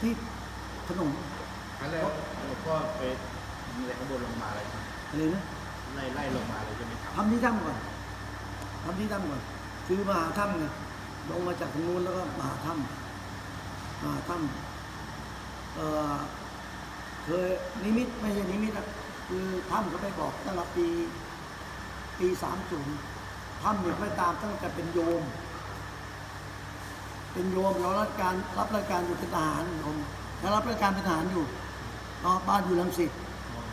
ที่ถนนอันแล้วหลวงพ่อไปมีอะไรข้างบนลงมาอะไรไหมอะไรนะไล่ไล่ลงมาเลยใช่ไหมครับทำที่ถ้ำก่อนทำที่ถ้ำก่อนคือมาหาถ้ำไงลงมาจากตรงนู้นแล้วก็มาหาถ้ำมาหาถ้ำเอ่อเคยนิมิตไม่ใช่นิมิตอะคือถ้ำเขาไปบอกตั้งแต่ปี ปีสามศูนย์ถ้ำเนี่ยไม่ตามตั้งแต่เป็นโยม เป็นโยมเรารับการรับราชการอยู่เป็นทหารผมแล้วรับราชการเป็นทหารอยู่เนาะบ้านอยู่รังสิต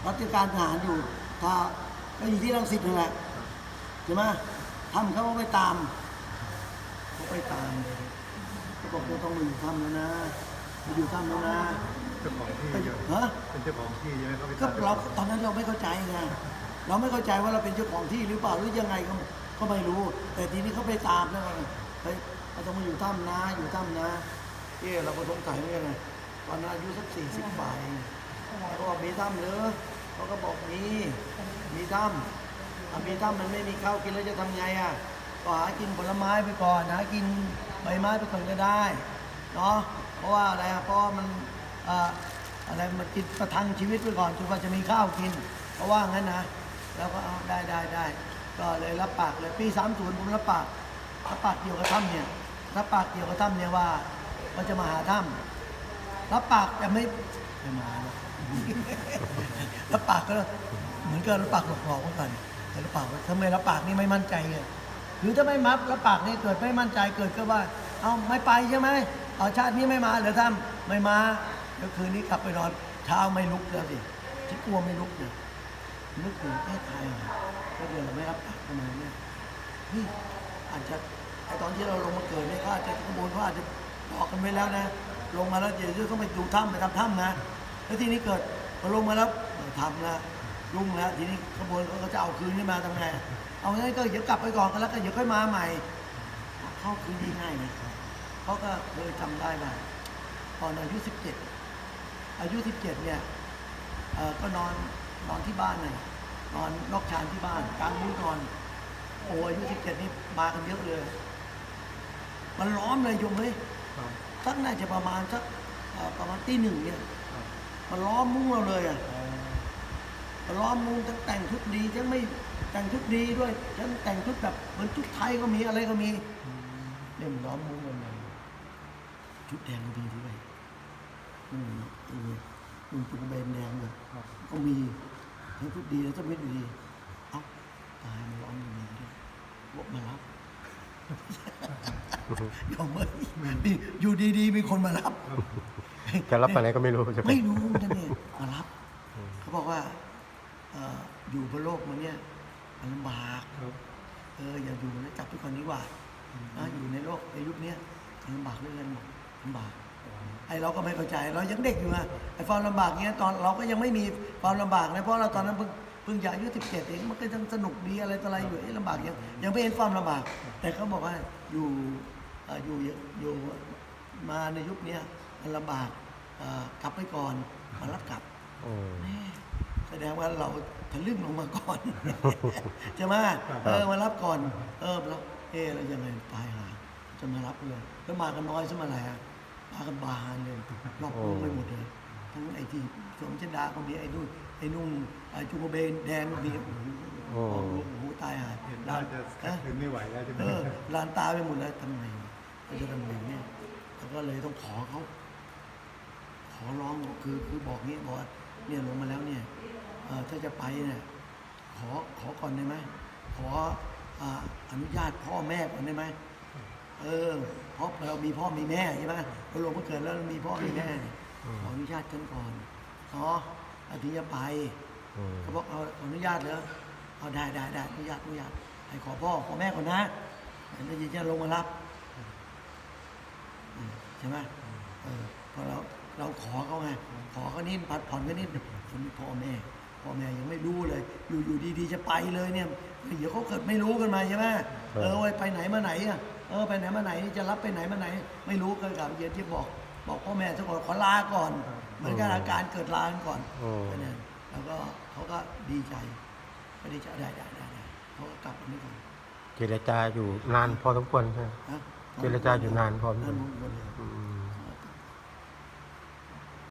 รับราชการทหารอยู่ ถ้าก็อยู่ที่รังสิตนั่นแหละใช่ไหมทำเขาก็ไปตามเขาไปตามเขาบอกเราต้องมาอยู่ถ้ำแล้วนะมาอยู่ถ้ำแล้วนะเจ้าของที่ไปเยอะฮะเป็นเจ้าของที่ใช่ไหมเขาไปก็ตัดเราตอนนั้นเราไม่เข้าใจไงเราไม่เข้าใจว่าเราเป็นเจ้าของที่หรือเปล่าหรือยังไงก็ก็ไม่รู้ แต่ทีนี้เขาไปตามแล้วไงเฮ้ยเรา ต้องมาอยู่ถ้ำนะอยู่ถ้ำนะเอ๊ะเราก็สงสัยเหมือนกันไงตอนนั้นอายุสักสี่สิบปลายเขาบอกมีถ้ำเหรือเขาก็บอกมีมีถ้ำถ้ามีถ้ำมันไม่มีข้าวกินแล้วจะทำไงอะก็หากินผลไม้ไปก่อนหากินใบไม้ไปก่อนก็ได้เนาะเพราะว่าอะไรอะเพราะมันเอ่ออะไรมันกินประทังชีวิตไปก่อนจนกว่าจะมีข้าวกินเพราะว่างั้นนะแล้วก็เอาได้ได้ได้ก็เลยรับปากเลยปีสามศูนย์ผมรับปากรับปากเกี่ยวกับถ้ำเนี่ย รับปากเกี่ยวกับถ้ำเนี่ยว่ามันจะมาหาถ้ำรับปากแต่ไม่ไม่มาหรอกรับปากก็เหมือนกับรับปากหลอกๆเหมือนกันแต่รับปากว่าถ้าไมรับปากนี่ไม่มั่นใจไงหรือถ้าไม่มับรับปากนี่เกิดไม่มั่นใจเกิดก็ว่า เอาไม่ไปใช่ไหมเอาชาตินี้ไม่มาเหรือถ้ำไม่มาเดี๋ยวคืนนี้กลับไปนอนเช้าไม่ลุกแล้วสิที่กลัวไม่ลุกเนี่ยนึกถึงแค่ไทยเหรอก็เดือนเราไม่รับปากทำไมเนี่ยเฮ้ยอาจจะ ไอตอนที่เราลงมาเกิดเนี่ยเขาอาจจะขบวนเขาอาจจะบอกกันไว้แล้วนะ ลงมาแล้วเดี๋ยวต้องไปดูถ้ำไปทำถ้ำนะ แล้วทีนี้เกิดพอลงมาแล้วทำนะรุ่งแล้วทีนี้ขบวนเขาก็จะเอาคืนขึ้นมาทำไง เอางั้นก็เดี๋ยวกลับไปก่อนกันแล้วก็เดี๋ยวค่อยมาใหม่ เข้าคืนดีง่ายนะเขาก็เคยจำได้ว่าตอนอายุสิบเจ็ดอายุสิบเจ็ดเนี่ยก็นอนนอนที่บ้านเลยนอนนอกชานที่บ้านกลางมุ้งนอนโอ้อายุสิบเจ็ดนี่มากันเยอะเลย มันล้อมเลยโยมเฮ้ยครับ สักน่าจะประมาณสักเอ่อประมาณตีหนึ่งเนี่ย ครับมันล้อมมุ้งเราเลยอะ อ๋อมันล้อมมุ้งทั้งแต่งชุดดีทั้งไม่แต่งชุดดีด้วยทั้งแต่งชุดแบบเหมือนชุดไทยก็มีอะไรก็มีอืมเนี่ยมันล้อมมุ้งกันเลยชุดแดงก็มีด้วยอืมไอ้เนี่ยมึงจุกเบนแดงเลย ครับ ก็มีทั้งชุดดีแล้วก็ไม่ดี เอ้าตายมันล้อมอยู่นี่ด้วยพวกมารับ ยอมเลยนี่อยู่ดีๆ มีคนมารับ จะรับอะไรก็ไม่รู้ใช่ไหมไม่รู้นะเนี่ยมารับ เขาบอกว่าเอ่ออยู่บนโลกมันเนี่ยมันลำบากครับเอออย่าอยู่นะจับทุกคนดีกว่านะอยู่ในโลกในยุคเนี้ยมันลำบากเรื่องเงินหมดลำบาก ไอเราก็ไม่เข้าใจเรายังเด็กอยู่นะไอความลำบากเนี้ยตอนเราก็ยังไม่มีความลำบากนะเพราะเราตอนนั้นเพิ่ง เพิ่งจะอายุสิบเจ็ดเองมันก็ยังสนุกดีอะไรต่ออะไรอยู่ไอ้ลำบากยังยังไม่เห็นความลำบาก แต่เขาบอกว่าอยู่เอ่ออยู่อยู่มาในยุคเนี้ยมันลำบากเอ่อกลับไปก่อนมารับกลับ อืมแม่แสดงว่าเราทะลึ่งลงมาก่อน ใช่ไหมเออมารับก่อน เออแล้วเออเรายังไงตายหาจะมารับเลยแล้วมากันน้อยซะเมื่อไหร่อะมากันบานเลยรอบรุ่งไปหมดเลย ทั้งไอ้ที่สวมชดาก็มีไอ้นู่นไอ้นุ่งไอ้จุกเบนแดงก็มีโอ้โหโอ้โหตายหาเห็นลาว่านจะฮะคืนไม่ไหวแล้วใช่ไหมเออลานตาไปหมดแล้วทำไงเราจะทำไงเนี่ยแล้วก็เลยต้องขอเขาขอร้องคือคือบอกนี้บอกว่าเนี่ยลงมาแล้วเนี่ยเอ่อถ้าจะไปเนี่ยขอขอก่อนได้ไหมขออ่าอนุญาตพ่อแม่ก่อนได้ไหมเออเพราะเรามีพ่อมีแม่ใช่ไหมเราลงมาเกิดแล้วเรามีพ่อมีแม่เนี่ย ขออนุญาตฉันก่อนเนาะอาทิตย์จะไปอืมเขาบอกเอาขออนุญาตเหรอเอาได้ได้ได้อนุญาตอนุญาตให้ขอพ่อขอแม่ก่อนนะแล้วยินจะลงมารับอืมใช่ไหมเออพอเราเราขอเขาไงขอเขานิดผัดผ่อนเขานิดคนนี้พ่อแม่พ่อแม่ยังไม่รู้เลย อยู่อยู่ดีๆจะไปเลยเนี่ยเดี๋ยวเขาเกิดไม่รู้กันมาใช่ไหมเออโอ้ยไปไหนมาไหนอะเออไปไหนมาไหนจะรับไปไหนมาไหน ไม่รู้ก็กับเย็นที่บอก บอกพ่อแม่ทุกคนขอลาก่อน เหมือนกับอาการเกิดลาก่อนอืมแค่นั้นแล้วก็เขาก็ดีใจก็ดีใจได้ได้ได้ได้เขาก็กลับมานี่ก่อนเจรจาอยู่นานพอสมควรใช่ไหมนะเจรจาอยู่นานพอสมควรนานหมดเลยอืม